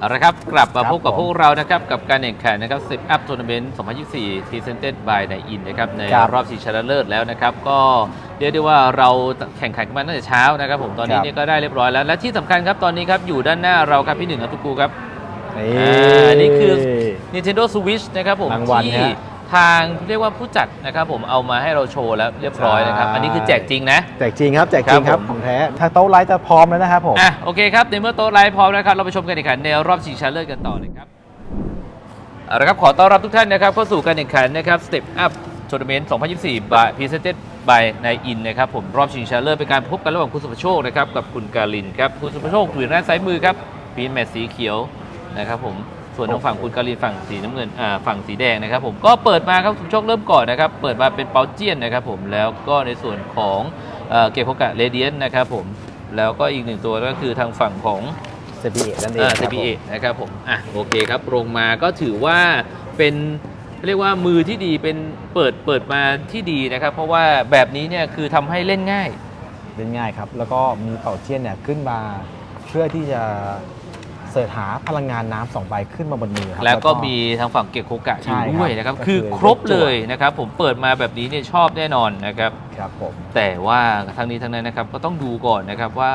เอาละครับ กลับมาครับพบกับผมพวกเรานะครับ กับการแข่งขันนะครับ Step Up Tournament 2024 Presented by ในอินนะครับ ในครับรอบชิงชนะเลิศแล้วนะครับ ก็เรียกได้ว่าเราแข่งขันกันมาตั้งแต่เช้านะครับ ผมตอนนี้ครับเนี่ยก็ได้เรียบร้อยแล้ว และที่สำคัญครับตอนนี้ครับอยู่ด้านหน้าเราครับพี่หนึ่งครับทุกกูครับนี่อ่านี่คือ Nintendo Switch นะครับผมรางวัลที่ฮะ ทางเรียกว่าผู้จัดนะครับผมเอามาให้เราโชว์แล้วเรียบร้อยนะครับ อันนี้คือแจกจริงนะ แจกจริงครับแจกจริงคครัรับบผมของแท้ถ้าโต๊ะไลท์จะพร้อมแล้วนะครับผมอะโอเคครับในเมื่อโต๊ะไลฟ์พร้อมนะครับเราไปชมการแข่งขันในรอบชิงชนะเลิศกันต่อเลยครับเอาละครับขอต้อนรับทุกท่านนะครับเข้าสู่การแข่งขันนะครับ Step Up Tournament 2024 by Presented by นายอินนะครับผมรอบชิงชนะเลิศเป็นการพบกันระหว่างคุณสุภโชคนะครับกับคุณกาลินครับคุณสุภโชคอยู่ด้านซ้ายมือครับปีนแมตสีเขียวนะครับผม ส่วนทางฝั่งคุณกาลินฝั่งสีน้ำเงินอ่าฝั่งสีแดงนะครับผมก็เปิดมาครับคุณสุภโชคเริ่มก่อนนะครับเปิดมาเป็นเปาเจียนนะครับผมแล้วก็ในส่วนของเอ่อเกโคกะเรเดียนนะครับผมแล้วก็อีกหนึ่งตัวก็คือทางฝั่งของเซบีเอนั่นเองเอ่อครับ CPA นะครับผมอะโอเคครับลงมาก็ถือว่าเป็นเรียกว่ามือที่ดีเป็นเปิดเปิดมาที่ดีนะครับ เพราะว่าแบบนี้เนี่ยคือทำให้เล่นง่าย เล่นง่ายครับ แล้วก็มีเป่าเทียนเนี่ยขึ้นมาเพื่อที่จะ เสิร์ชหาพลังงานน้ำสองใบขึ้นมาบนมือครับ แล้วก็มีทางฝั่งเกะโคกะอใช่ยู่ครับด้วยนะครับ ก็คือคือครบเลยนะครับ ผมเปิดมาแบบนี้เนี่ยชอบแน่นอนนะครับ ครับผม แต่ว่าทั้งนี้ทั้งนั้นนะครับก็ต้องดูก่อนนะครับว่า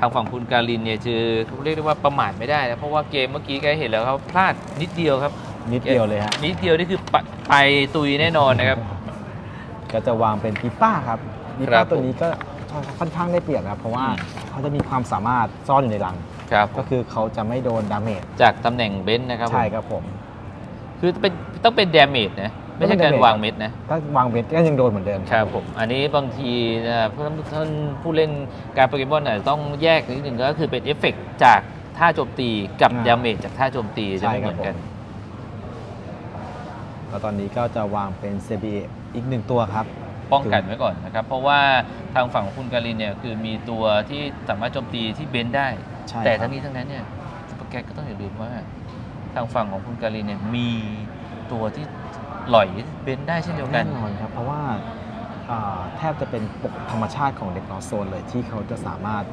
ทางฝั่งคุณการินเนี่ยคือเรียกได้ว่าประมาทไม่ได้นะเพราะว่าเกมเมื่อกี้แกเห็นแล้วครับพลาดนิดเดียวครับ นิดเดียวเลยฮะนิดเดียวนี่คือไปไปตุยแน่นอนนะครับ ก็จะวางเป็นปีป้าครับปีครัป้าบตัวนี้ก็ค่อนข้างได้เปรียบนะครับ เพราะว่าอืมเขาจะมีความสามารถซ่อนอยู่ในรัง ครับก็คือเขาจะไม่โดนดาเมจจากตำแหน่งเบนซ์นะครับผมใช่ครับผม คือเป็นต้องเป็น damage นะ ไม่ใช่ต้องเป็นการ damage วางเม็ดนะ ถ้าวางเบสก็ยังโดนเหมือนเดิมครับผม อันนี้บางทีนะเพื่อนท่านผู้เล่นการโปเกมอนอาจจะต้องแยกนิดหนึ่งก็คือเป็นเอฟเฟกต์จากท่าโจมตีกับอ่าดาเมจจากท่าโจมตีจะไม่เหมือนกันแล้วตอนนี้ก็จะวางเป็น CBA อีกหนึ่งตัวครับป้องกันไว้ก่อนนะครับ เพราะว่าทางฝั่งของคุณการินเนี่ยคือมีตัวที่สามารถโจมตีที่เบนซ์ได้ ใช่แต่ครับทั้งนี้ทั้งนั้นเนี่ยสปาแกตก็ต้องอย่าลืมว่า ทางฝั่งของคุณการินเนี่ยมีตัวที่หล่อยเบนซ์ได้เช่นเดียวกัแน่นนอนครับ เพราะว่าอ่าแทบจะเป็นปกธรรมชาติของเด็กนอร์โซนเลยที่เขาจะสามารถ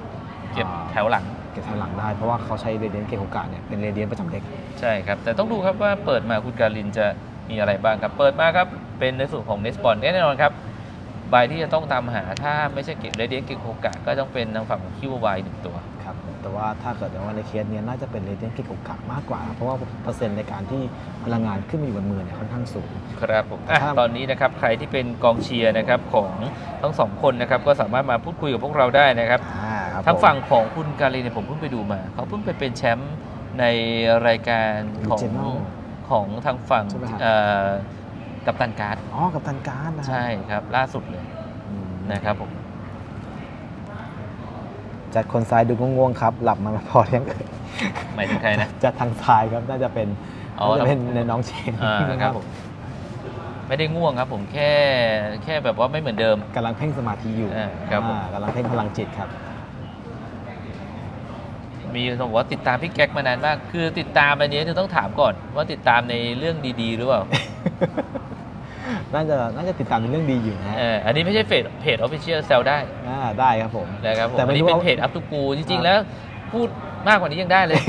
เก็บอ่าแถวหลังเก็บแถวหลังได้ เพราะว่าเขาใช้เรเดียนเกโอกาเนี่ยเป็นเรเดียนประจำเด็ก ใช่ครับ แต่ต้องดูครับว่าเปิดมาคุณการินจะมีอะไรบ้างครับ เปิดมาครับเป็นในส่วนของเนสบอลแน่นอนครับ ใบที่จะต้องตามหาถ้าไม่ใช่เก็บเรเดียนเก็บโอกาก็ต้องเป็นทางฝั่งของคิวไวหนึ่งตัวครับแต่ว่าถ้าเกิดว่าในเคสเนี้ยน่าจะเป็นเรเดียนเกโอกามากกว่า เพราะว่าเปอร์เซ็นต์ในการที่พลังงานขึ้นมาอยู่บนมือเนี่ยค่อนข้างสูงครับผมอะครับตอนนี้นะครับใครที่เป็นกองเชียร์นะครับของทั้งสองคนนะครับก็สามารถมาพูดคุยกับพวกเราได้นะครับอ่าครับทางผมฝั่งของคุณการินเนี่ยผมเพิ่งไปดูมาเขาเพิ่งไปเป็นแชมป์ในรายการของ Regional ของทางฝั่ง ใช่ไหมครับเอ่อกัปตันการ์ดอ๋อ กับตันการดนะใช่ครับ ล่าสุดเลยอืมนะครับผมจัดคนซ้ายดูง่วงๆครับ หลับมาพอเที่ยงคืนหมายถึงใครนะจัดทางซ้ายครับน่าจะเป็นอ๋อน่าจะเป็นในน้องเชนอ่าครับผมไม่ได้ง่วงครับ ผมแค่แค่แบบว่าไม่เหมือนเดิมกำลังเพ่งสมาธิอยู่อ่าครับผมอ่ากำลังเพ่งพลังจิตครับ มีคนบอกว่าติดตามพี่แก๊กมานานมาก คือติดตามอันนี้จะต้องถามก่อนว่าติดตามในเรื่องดี ๆ หรือเปล่า น่าจะน่าจะติดตามในเรื่องดีอยู่นะฮะเอออันนี้ไม่ใช่เพจเพจออฟฟิเชียลแซลได้อ่าได้ครับผมนะครับผมแต่อัไม่นนี้รู้เป็นว่าเพจอัพตูกูจริง ๆ แล้ว พูดมากกว่านี้ยังได้เลย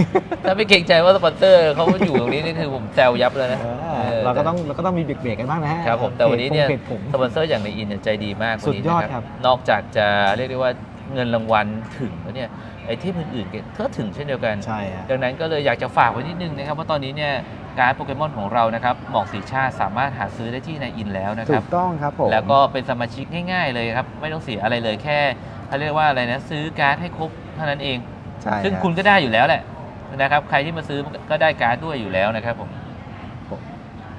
ถ้าไม่เกรงใจว่าสปอนเซอร์เขาอยู่ตรงนี้นี่คือผมแซวยับเลยนะเออเออเราก็ต้องเราก็ต้องมีเบรกๆกันบ้างนะฮะครับผมแต่วันนี้เนี่ยเพจผมสปอนเซอร์อย่างในอินเนี่ยใจดีมากวันนี้สุดยอดนะครับนอกจากจะเรียกได้ว่าเงินรางวัลถึงแล้วเนี่ย ไอ้ที่อื่นๆก็ถึงเช่นเดียวกัน ใช่ฮะ ดังนั้นก็เลยอยากจะฝากไว้นิดนึงนะครับว่าตอนนี้เนี่ยการ์ดโปเกมอนของเรานะครับหมอกสีชาติสามารถหาซื้อได้ที่ในอินแล้วนะคถูรับ กต้องครับผม แล้วก็เป็นสมาชิกง่าย ๆ เลยครับ ไม่ต้องเสียอะไรเลยแค่เขาเรียกว่าอะไรนะซื้อการ์ดให้ครบเท่านั้นเอง ใช่ซึ่งฮะ คุณก็ได้อยู่แล้วแหละนะครับ ใครที่มาซื้อก็ได้การ์ดด้วยอยู่แล้วนะครับผมผม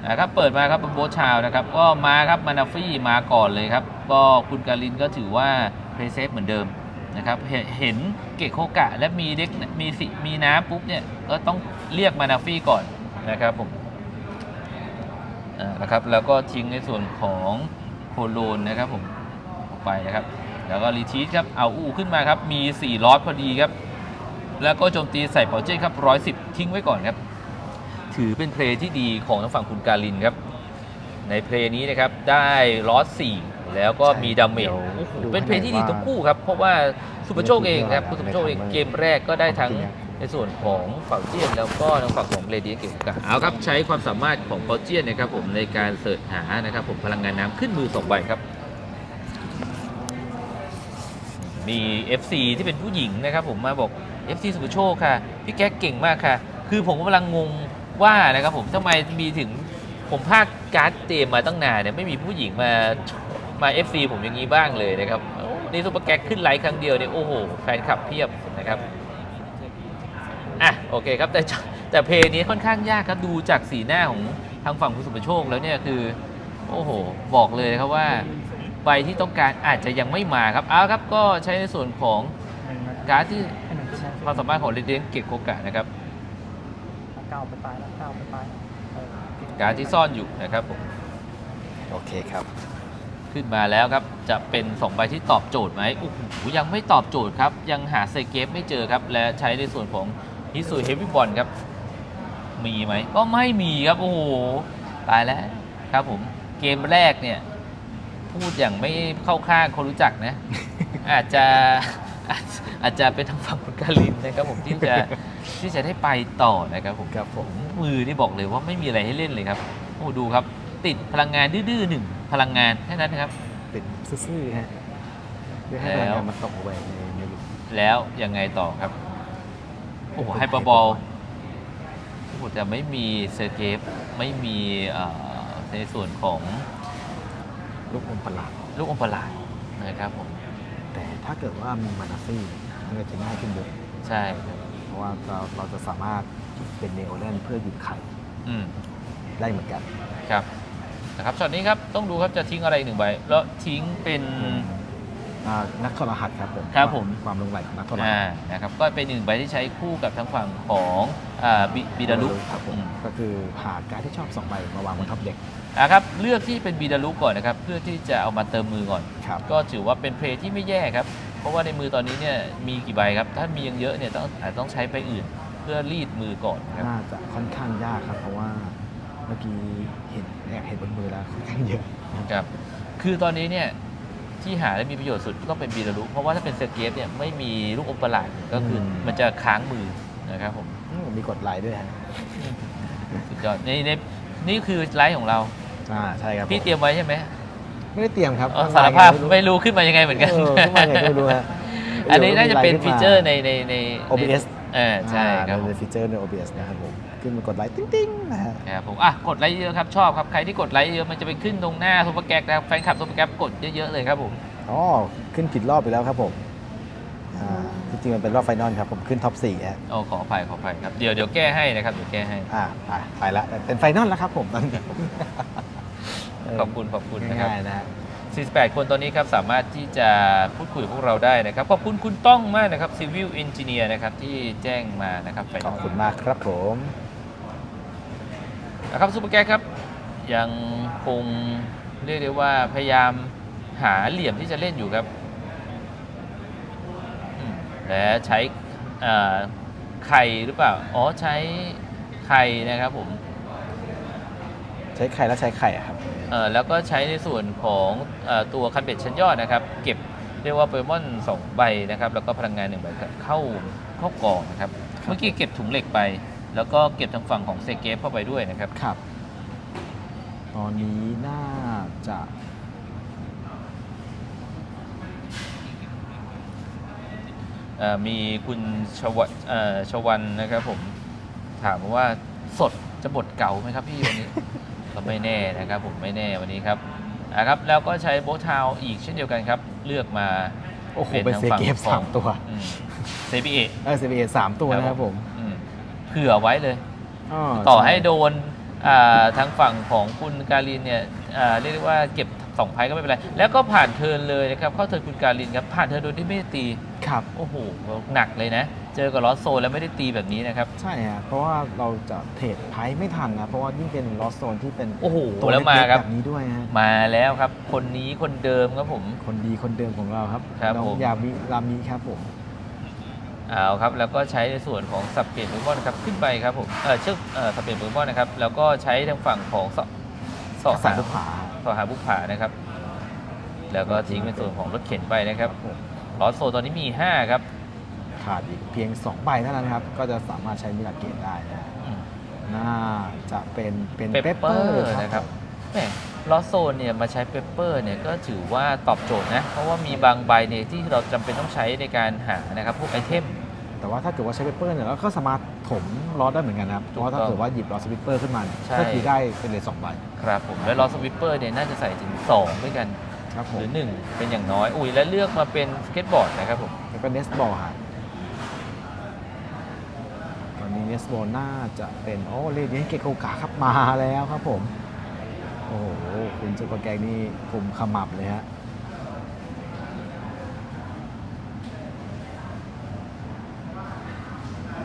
นะครับเปิดมาครับเป็นโบทชาวนะครับ ก็มาครับมานาฟี่มาก่อนเลยครับ ก็คุณการินก็ถือว่าเพลย์เซฟเหมือนเดิม นะครับเห็นเกะโคกะและมีเด็กมีสิมีน้ำปุ๊บเนี่ยก็ต้องเรียกมานาฟี่ก่อนนะครับผมนะครับแล้วก็ทิ้งในส่วนของโคโลนนะครับผมออกไปนะครับ แล้วก็รีทีสครับเอาอู้ขึ้นมาครับมี4ลอตพอดีครับ แล้วก็โจมตีใส่เปาเจ้ครับ110ทิ้งไว้ก่อนครับ ถือเป็นเพลย์ที่ดีของทางฝั่งคุณการินครับ ในเพลย์นี้นะครับได้ลอส4 แล้วก็มีดาเมจเดี๋ยวโอ้โหดูเป็นเพลย์ที่ดีให้หน่อยทั้งคู่ครับ เพราะว่าสุปโชคเองครับว่าคุณสุปโชคเองในครั้งเกมแรกก็ได้ทั้งจริงอะในส่วนของเป่าเจียนแล้วก็ทางฝั่งของเรเดียนเก็บโอกาสเอาครับใช้ความสามารถของเป่าเจียนนะครับผมในการเสิร์ชหานะครับผมพลังงานน้ำขึ้นมือสองใบครับมี FC ที่เป็นผู้หญิงนะครับผมมาบอก FC สุภโชคค่ะ พี่แก๊กเก่งมากค่ะ คือผมกำลังงงว่านะครับผมทำไมมีถึงผมภาคการ์ดเกมมาตั้งนานเนี่ยไม่มีผู้หญิงมา มา FC ผมอย่างนี้บ้างเลยนะครับโอ้นี่ซุปเปอร์แก๊กขึ้นไลค์ครั้งเดียวเนี่ยโอ้โห แฟนคลับเพียบนะครับอะโอเคครับแต่แต่เพลงนี้ค่อนข้างยากครับดูจากสีหน้าของทางฝั่งคุณสุภโชคแล้วเนี่ยคือ โอ้โห บอกเลยครับว่าใบที่ต้องการอาจจะยังไม่มาครับเอาครับก็ใช้ในส่วนของการ์ดที่ความสามารถของเรเดียนเก็บโอกาสนะครับเก้าไปปลายแล้วเก้าไปปลายแล้วเออการ์ดที่ซ่อนอยู่นะครับผมโอเคครับ ขึ้นมาแล้วครับ จะเป็น2ใบที่ตอบโจทย์ไหมโอ้โหยังไม่ตอบโจทย์ครับ ยังหาเซเกฟไม่เจอครับ และใช้ในส่วนของฮิสุเฮฟวี่บอลครับ มีไหม ก็ไม่มีครับ โอ้โห ตายแล้วครับผม เกมแรกเนี่ย พูดอย่างไม่เข้าข้างคนรู้จักนะ อาจจะอาจอาจจะเป็นทางฝั่งคุณกาลินนะครับผมที่จะที่จะได้ไปต่อนะครับผมครับผมมือนี่บอกเลยว่าไม่มีอะไรให้เล่นเลยครับ โอ้ดูครับ ติดพลังงานดื้อๆหนึ่งพลังงานแค่นั้นนะครับ ติดซื่อๆฮะเพื่อให้พลังงานมันตกเอาไว้ในในหลุมแล้วยังไงต่อครับ โอ้โหไฮเปอร์บอลโอ้โหแต่ไม่มีเซอร์เกฟไม่มีเอ่อในส่วนของลูกอมประหลาดลูกอมประหลาดนะครับผม แต่ถ้าเกิดว่ามีมานาฟี่มันก็จะง่ายขึ้นเยอะใช่ครับเพราะว่าเราเราจะสามารถเป็นเนโอเลนเพื่อหยุดไข่อืมได้เหมือนกัน ครับ นะครับช็อตนี้ครับต้องดูครับจะทิ้งอะไรอีกหนึ่งใบแล้วทิ้งเป็น อ่านักทรหัสครับผมครับผม ความลงไหลของนักทรหัอ่าสนะครับก็เป็นหนึ่งใบที่ใช้คู่กับทางฝั่งของอ่าบิบิดาลุครับผมอืม ก็คือหาการดที่ชอบสองใบมาวางบนท็อปเด็กนะครับเลือกที่เป็นบีดาลุก่อนนะครับเพื่อที่จะเอามาเติมมือก่อน ครับ ก็ถือว่าเป็นเพลย์ที่ไม่แย่ครับ เพราะว่าในมือตอนนี้เนี่ยมีกี่ใบครับ ถ้ามียังเยอะเนี่ยต้องอาจต้องใช้ไปอื่น เพื่อรีดมือก่อนนะครับ น่าจะค่อนข้างยากครับ เพราะว่าเมื่อกี้เห็น แอบเห็นบนมือแล้วค่อนข้างเยอะครับคือตอนนี้เนี่ยที่หาได้มีประโยชน์สุดก็ต้องเป็นบีดาลุเพราะว่าถ้าเป็นเซอร์เกฟเนี่ยไม่มีลูกอมประหลาดก็คืออมมันจะค้างมือนะครับผมอืมมีกดไลค์ด้วยฮะสุดยอดในในนี่คือไลฟ์ของเราอ่าใช่ครับพี่ผมเตรียมไว้ใช่ไหมไม่ได้เตรียมครับอ๋อมันสารภาพไงไม่รู้ขึ้นมายังไงเหมือนกันเออขึ้นมาไงก็ไม่รู้ฮะอันนี้น่าจะเป็นดี๋ยวมีฟีไลค์เจอร์ขึ้นในมาในใน OBS เออใช่ครับอ่าในฟีเจอร์ใน OBS นะครับผม ขึ้นมากดไลค์ติ๊งๆนะฮะ ครับผมอะกดไลค์เยอะครับชอบครับใครที่กดไลค์เยอะมันจะไปขึ้นตรงหน้าซุปเปอร์แก๊กนะครับแฟนคลับซุปเปอร์แก๊กกดเยอะๆเลยครับผม อ๋อ ขึ้นผิดรอบไปแล้วครับผม อ่าจริงๆมันเป็นรอบไฟนอลครับ ผมขึ้นท็อป4ฮะ โอ้ขออภัยขออภัยครับเดี๋ยวเดี๋ยวแก้ให้นะครับเดี๋ยวแก้ให้ อ่าไปไปละเป็นไฟนอลแล้วครับผมตอนนี้เขอบคุณขอบคุณนะครับ ง่ายๆนะฮะ 48 คนตอนนี้ครับสามารถที่จะพูดคุยกับพวกเราได้นะครับขอบคุณคุณต้องมากนะครับ Civil Engineer นะครับที่แจ้งมานะครับไฟนขออบลคุณมากครับผม นะครับซุปเปอร์แก๊กครับ ยังคงเรียกได้ว่าพยายามหาเหลี่ยมที่จะเล่นอยู่ครับอืมและใช้เอ่อไข่หรือเปล่า อ๋อใช้ไข่นะครับผม ใช้ไข่แล้วใช้ไข่อะครับเอ่อแล้วก็ใช้ในส่วนของเออตัวคันเบ็ดชั้นยอดนะครับ เก็บเรียกว่าโปเกมอน2ใบนะครับ แล้วก็พลังงานหนึ่งใบเข้าเข้ากล่องนะครับ เมื่อกี้เก็บถุงเหล็กไป แล้วก็เก็บทางฝั่งของเซเกฟเข้าไปด้วยนะครับ ครับ ตอนนี้น่าจะเอ่อมีคุณชวะเอ่อชวันนะครับผมถามว่าสดจะบทเก่าไหมครับพี่วันนี้ ก็ไม่แน่นะครับผมไม่แน่วันนี้ครับอะครับแล้วก็ใช้โบททาวอีกเช่นเดียวกันครับ เลือกมา โอ้โหเป็นทางเซฝั่งเกฟของ สามตัวเซบีเอเออเซเบสามตัวนะครับผม เผื่อไว้เลยอต่อให้ช่โดนอ่าทางฝั่งของคุณการินเนี่ยอ่าเรียกได้ว่าเก็บสองไพ่ก็ไม่เป็นไร แล้วก็ผ่านเทิร์นเลยนะครับ เข้าเทิร์นคุณการินครับ ผ่านเทิร์นโดยที่ไม่ได้ตี ครับ โอ้โห หนักเลยนะ เจอกับลอสโซนแล้วไม่ได้ตีแบบนี้นะครับ ใช่ฮะเพราะว่าเราจะเทรดไพ่ไม่ทันนะ เพราะว่ายิ่งเป็นลอสโซนที่เป็น โอ้โห ตัวแล้วมาเล็กๆครับแบบนี้ด้วยฮะ มาแล้วครับ คนนี้คนเดิมครับผม คนดีคนเดิมของเราครับ ครับน้อผงมยามิรามิครับผม เอาครับแล้วก็ใช้ในส่วนของสับเปลี่ยนโปเกมอนครับขึ้นไปครับผมเออเชือกเออสับเปลี่ยนโปเกมอนนะครับแล้วก็ใช้ทางฝั่งของเสาะเสาะสาหายลูกผาต่อหาบุกผานะครับ แล้วก็ทิ้งเป็นส่วนของรถเข็นไปนะครับลอสโซตอนนี้มี 5 ครับขาดอีกเพียง2ใบเท่านั้นครับ ก็จะสามารถใช้มิลาเกตได้นะอืมน่าจะเป็นเป็นเปเปเปเปออร์ร์นะครับแหม ลอสโซนเนี่ยมาใช้เปเปอร์เนี่ยก็ถือว่าตอบโจทย์นะ เพราะว่ามีบางใบเนี่ยที่เราจำเป็นต้องใช้ในการหานะครับพวกไอเทม แต่ว่าถ้าเกิดว่าใช้เปเปอร์เนี่ยเราก็สามารถถมลอสได้เหมือนกันนะครับเพราะว่าถ้าเกิดว่าหยิบลอสวิปเปอร์ขึ้นมาเนี่ยใช่ก็คือได้เป็นเลยสองใบครับผมแล้วลอสวิปเปอร์เนี่ยน่าจะใส่ถึง 2 ด้วยกันครับผหมรือ 1 เป็นอย่างน้อยอุ้ยแล้วเลือกมาเป็นสเก็ตบอร์ดนะครับผมแล้วก็เนสบอลฮะตอนนี้เนสบอลน่าจะเป็นโอ้เลเดียนเกโกกะครับมาแล้วครับผม โอ้โห คุณซุปเปอร์แกงนี่กลุ่มขมับเลยฮะ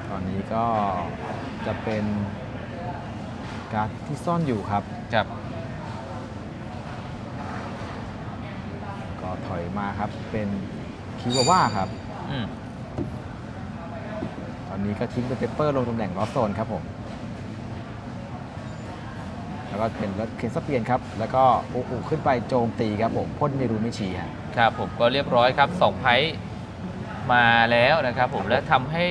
ตอนนี้ก็จะเป็นการ์ดที่ซ่อนอยู่ครับ ครับ ก็ถอยมาครับเป็นคิวาว่าครับ อืม ตอนนี้ก็ทิ้งเป็นเปเปอร์ลงตำแหน่งลอสโซนครับผม แล้วก็เป็นรถเคนสเปียนครับ แล้วก็อุอุขึ้นไปโจมตีครับผมพ่นเมรูไม่ชีฮะ ครับผมก็เรียบร้อยครับสองไพ่มาแล้วนะครับผมและทำให้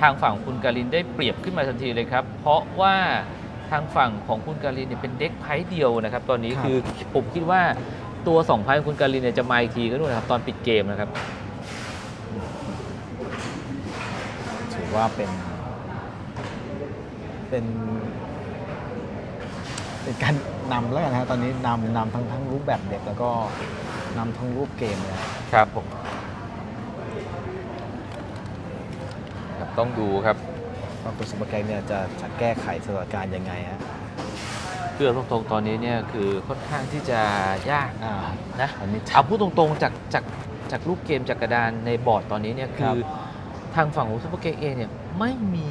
ทางฝั่งคุณการินได้เปรียบขึ้นมาทันทีเลยครับ เพราะว่าทางฝั่งของคุณการินเนี่ยเป็นเด็กไพ่เดียวนะครับ ตอนนี้ครับ คือผมคิดว่าตัวสองไพ่ของคุณการินเนี่ยจะมาอีกทีก็นู่นนะครับตอนปิดเกมนะครับ ถือว่าเป็น เป็น เป็นการนำแล้วกันนะฮะตอนนี้นำนำทั้งทั้งรูปแบบเด็กแล้วก็นำทั้งรูปเกมเลยฮะครับผมครับต้องดูครับว่าคุณซุปเปอร์แกงเนี่ยจะจะแก้ไขสถานการณ์ยังไงฮะเพื่อตรงๆตอนนี้เนี่ยคือค่อนข้างที่จะยากอ่านะ อันนี้เอาพูดตรงๆจากจากจากรูปเกมจากกระดานในบอร์ดตอนนี้เนี่ยคคืรับอทางฝั่งของซูเปอร์เกมเองเนี่ยไม่มี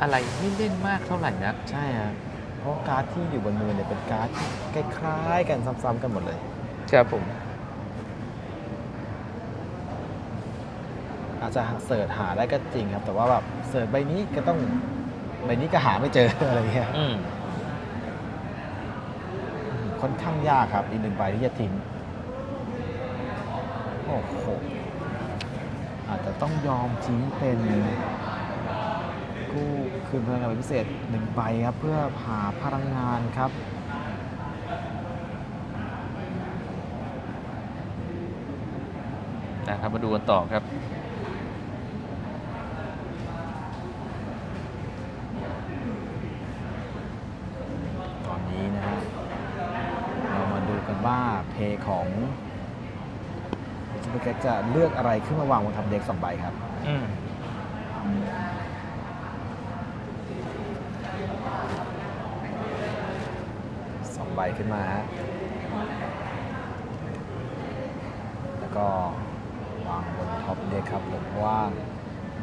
อะไรให้เล่นมากเท่าไหร่นักใช่ฮะเพ ราะการ์ดที่อยู่บนมือเนี่ยเป็นการ์ดที่คล้ายๆกันซ้ำๆกันหมดเลย ครับผม อาจจะเสิร์ชหาได้ก็จริงครับ แต่ว่าแบบเสิร์ชใบนี้ก็ต้องใบนี้ก็หาไม่เจอ อะไรเงี้ยอืมค่อนข้างยากครับ อีกหนึ่งใบที่จะทิ้งโอ้โหอาจจะต้องยอมทิ้งเป็นกู้ คืนพลังงานใบพิเศษหนึ่งใบครับ เพื่อหาพลังงานครับนะครับมาดูกันต่อครับตอนนี้นะฮะเรามาดูกันว่าเพย์ของซูเปอร์แกจะเลือกอะไรขึ้นมาวางบนทับเด็กสองใบครับ อืม ส องใบขึ้นมาฮะแล้วก็วางบนท็อปเด็กครับผมเพราะว่า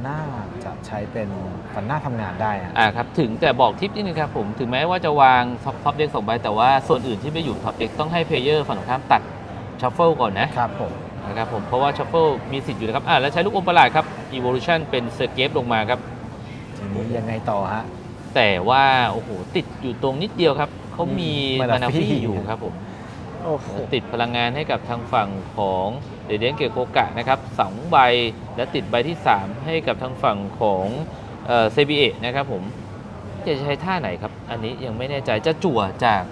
น่าจะใช้เป็นฟันหน้าทำงานได้ฮะอ่าครับถึงแต่บอกทิปนิดนึงครับผมถึงแม้ว่าจะวางท็อปเด็กสองใบแต่ว่าส่วนอื่นที่ไม่อยู่ท็อปเด็กต้องให้เพลเยอร์ฝั่งตรงข้ามตัดชัฟเฟิลก่อนนะครับผมนะครับผมเพราะว่าชัฟเฟิลมีสิทธิ์อยู่นะครับอ่าแล้วใช้ลูกอมประหลาดครับ Evolution เป็นเซอร์เกฟลงมาครับทีนี้ยังไงต่อฮะแต่ว่าโอ้โหติดอยู่ตรงนิดเดียวครับ เขามีมามานานาฟี่ฟี่อยู่ครับผมโอ้โหติดพลังงานให้กับทางฝั่งของเดเดนเกโกกะนะครับสองใบและติดใบที่ 3 ให้กับทางฝั่งของเซบีเอนะครับผมจะใช้ท่าไหนครับ อันนี้ยังไม่แน่ใจจะจั่วจาก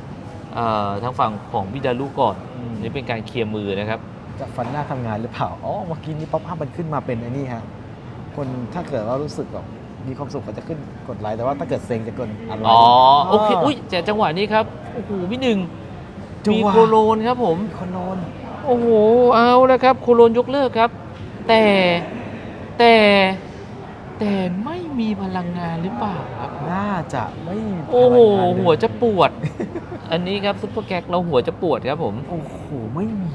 เอ่อทางฝั่งของบิดาลูก่อนอืมนี่เป็นการเคลียร์มือนะครับ จะฟันหน้าทำงานหรือเปล่า อ๋อเมื่อกี้นี้ป๊อปอัพมันขึ้นมาเป็นไอ้นี่ฮะคนถ้าเกิดว่ารู้สึกแบบ มีความสุขก็จะขึ้นกดไลค์แต่ว่าถ้าเกิดเซ็งจะกดอะไรอ๋อโอเค อุ้ยแต่จังหวะนี้ครับ โอ้โห พี่หนึ่งจังมีหวะโคโลนครับผมคนโนนโอ้โห เอาแล้วครับ โคโลนยกเลิกครับ แต่แต่แต่ไม่มีพลังงานหรือเปล่าครับ น่าจะไม่มีโอ้โห พลังงานเลยหัวจะปวด อันนี้ครับซุปเปอร์แก๊กเราหัวจะปวดครับผม โอ้โหไม่มี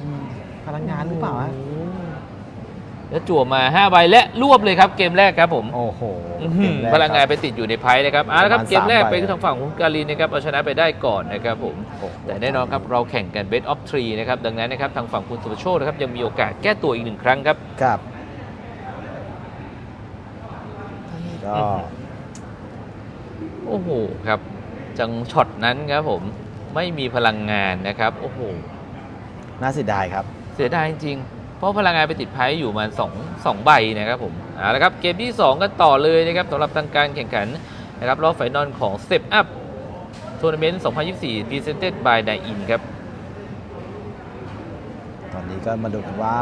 พลังงานหรือเปล่าฮะโอ้โห แล้วจั่วมา 5 ใบและรวบเลยครับเกมแรกครับผมโอ้โหอื้อหือเกมแรกพลังงานครับไปติดอยู่ในไพ่เลยครับเอาละครับประมาณเกมแรกสามใบ เป็นทางฝั่งของการีนนะครับเอาชนะไปได้ก่อนนะครับผม โอ้โห แต่แน่นอนครับเราแข่งกัน Best of 3นะครับดังนั้นนะครับทางฝั่งคุณสุภโชคนะครับยังมีโอกาสแก้ตัวอีกหนึ่งครั้งครับ ครับก็ โอ้โหครับ จังช็อตนั้นครับผมไม่มีพลังงานนะครับ โอ้โหน่าเสียดายครับ เสียดายจริง เพราะพลังงานไปติดไพ่อยู่มาสองสองใบนะครับผมเอาละครับเกมที่ 2 กันต่อเลยนะครับสำหรับทางการแข่งขันนะครับรอบไฟนอลของ Step Up Tournament 2024 Presented by d i n ครับ ตอนนี้ก็มาดูกันว่า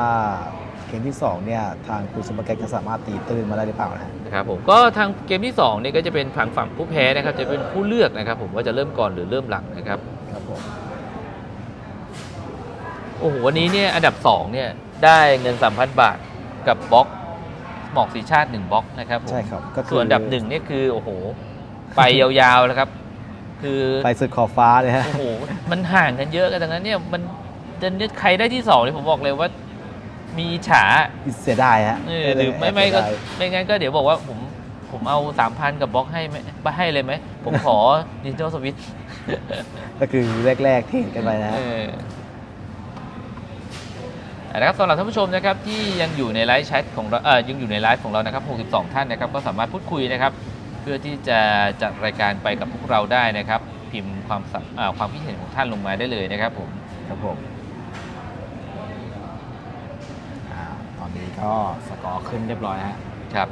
เกมที่2เนี่ยทางคุณสมบัติจะสามารถตีตื้นมาได้หรือเปล่านะฮะนะครับผมก็ทางเกมที่2เนี่ยก็จะเป็นทางฝั่งผู้แพ้นะครับจะเป็นผู้เลือกนะครับ ผมว่าจะเริ่มก่อนหรือเริ่มหลังนะครับครับผมโอ้โหวันนี้เนี่ยอันดับ2เนี่ย ได้เงิน 3,000 บาทกับบล็อกหมอกสีชาติ 1บล็อกนะครับผมใช่ครับก็คือส่วนอันดับหนึ่งเนี่ยคือโอ้โห ไปยาวๆแล้วครับ คือไปสุดขอบฟ้าเลยฮะโอ้โหมันห่างกันเยอะกันดังนั้นเนี่ยมันจะเนี่ยใครได้ที่2เนี่ยผมบอกเลยว่า มีฉาเสียดายฮะเออหรือไม่ไม่ก็เสียดายไม่งั้นก็เดี๋ยวบอกว่าผมผมเอา3,000กับบล็อกให้ไหมให้เลยไหม ผมขอ Nintendo Switch ก็คือแรก ๆ ที่เห็นกันไปนะ ฮะเออเอาละครับสำหรับท่านผู้ชมนะครับที่ยังอยู่ในไลฟ์แชทของเราเออยังอยู่ในไลฟ์ของเรานะครับ 62 ท่านนะครับก็สามารถพูดคุยนะครับ เพื่อที่จะจัดรายการไปกับพวกเราได้นะครับ พิมพ์ความสัมอ่าความคิดเห็นของท่านลงมาได้เลยนะครับผมครับผมอ่าตอนนี้ก็สกอร์ขึ้นเรียบร้อยฮะ ครับ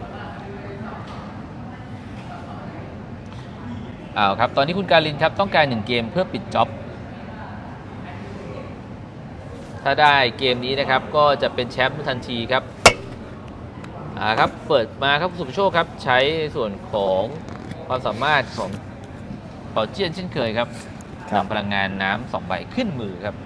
เอาครับตอนนี้คุณการินครับต้องการหนึ่งเกมเพื่อปิดจ็อบ ถ้าได้เกมนี้นะครับก็จะเป็นแชมป์ทันทีครับอ่าครับเปิดมาครับคุณสุภโชคครับใช้ส่วนของความสามารถของเป่าเจี้ยนเช่นเคยครับครับนำพลังงานน้ำสองใบขึ้นมือครับ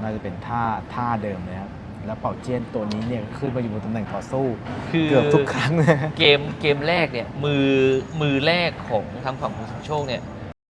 น่าจะเป็นท่าท่าเดิมเลยครับ แล้วเป่าเจี้ยนตัวนี้เนี่ยขึ้นมาอยู่บนตำแหน่งต่อสู้คือเกือบทุกครั้งเลยฮะเกมเกมแรกเนี่ยมือมือแรกของทางฝั่งคุณสุภโชคเนี่ย